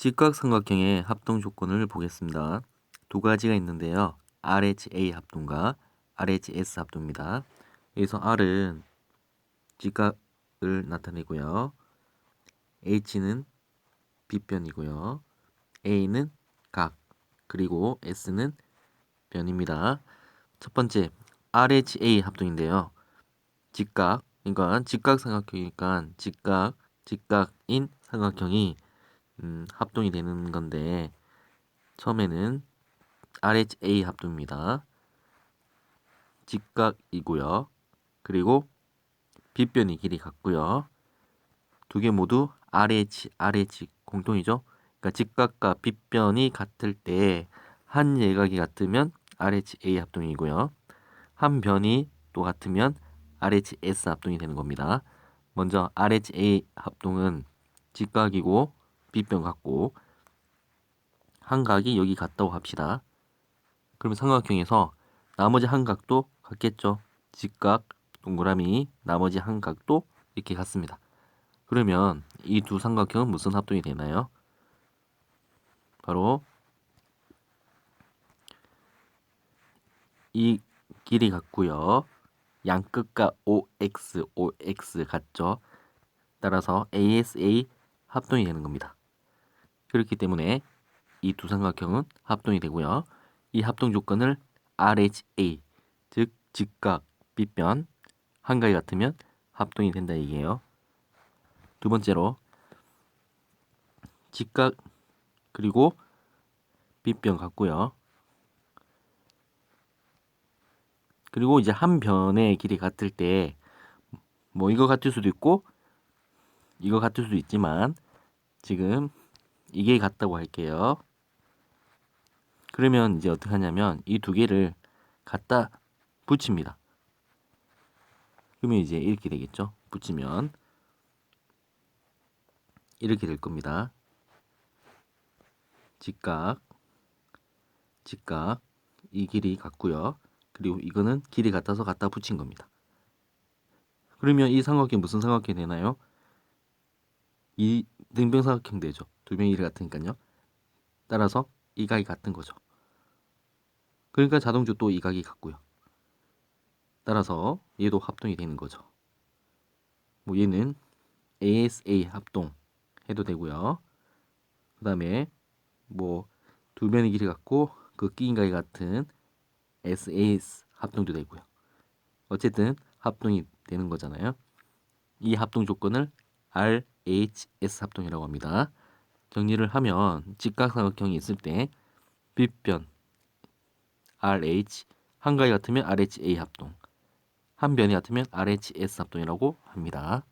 직각삼각형의 합동 조건을 보겠습니다. 두 가지가 있는데요. RHA 합동과 RHS 합동입니다. 여기서 R은 직각을 나타내고요. H는 빗변이고요. A는 각, 그리고 S는 변입니다. 첫 번째 RHA 합동인데요. 직각, 그러니까 직각삼각형이니까 직각, 직각인 삼각형이 음, 합동이 되는 건데 처음에는 RHA 합동입니다. 직각이고요. 그리고 빗변이 길이 같고요. 두 개 모두 RH, RH 공통이죠. 그러니까 직각과 빗변이 같을 때 한 예각이 같으면 RHA 합동이고요. 한 변이 또 같으면 RHS 합동이 되는 겁니다. 먼저 RHA 합동은 직각이고 빗변 같고 한 각이 여기 같다고 합시다. 그러면 삼각형에서 나머지 한 각도 같겠죠. 직각 동그라미 나머지 한 각도 이렇게 같습니다. 그러면 이 두 삼각형은 무슨 합동이 되나요? 바로 이 길이 같고요. 양끝과 OX, OX 같죠. 따라서 ASA 합동이 되는 겁니다. 그렇기 때문에 이 두 삼각형은 합동이 되고요. 이 합동 조건을 RHA 즉 직각 빗변 한가위 같으면 합동이 된다 얘기예요. 두 번째로 직각 그리고 빗변 같고요. 그리고 이제 한 변의 길이 같을 때 뭐 이거 같을 수도 있고 이거 같을 수도 있지만 지금 이게 같다고 할게요. 그러면 이제 어떻게 하냐면 이 두 개를 갖다 붙입니다. 그러면 이제 이렇게 되겠죠. 붙이면 이렇게 될 겁니다. 직각, 직각, 이 길이 같고요. 그리고 이거는 길이 같아서 갖다 붙인 겁니다. 그러면 이 삼각형이 무슨 삼각형이 되나요? 이 등변삼각형 되죠. 두 변이 길이 같으니까요. 따라서 이 각이 같은 거죠. 그러니까 자동적으로 또이 각이 같고요. 따라서 얘도 합동이 되는 거죠. 뭐 얘는 ASA 합동 해도 되고요. 그 다음에 뭐두 변의 길이 같고 그 끼인 각이 같은 SAS 합동도 되고요. 어쨌든 합동이 되는 거잖아요. 이 합동 조건을 RHS 합동이라고 합니다. 정리를 하면 직각삼각형이 있을 때 빗변 RH 한 가위 같으면 RHA 합동 한 변이 같으면 RHS 합동이라고 합니다.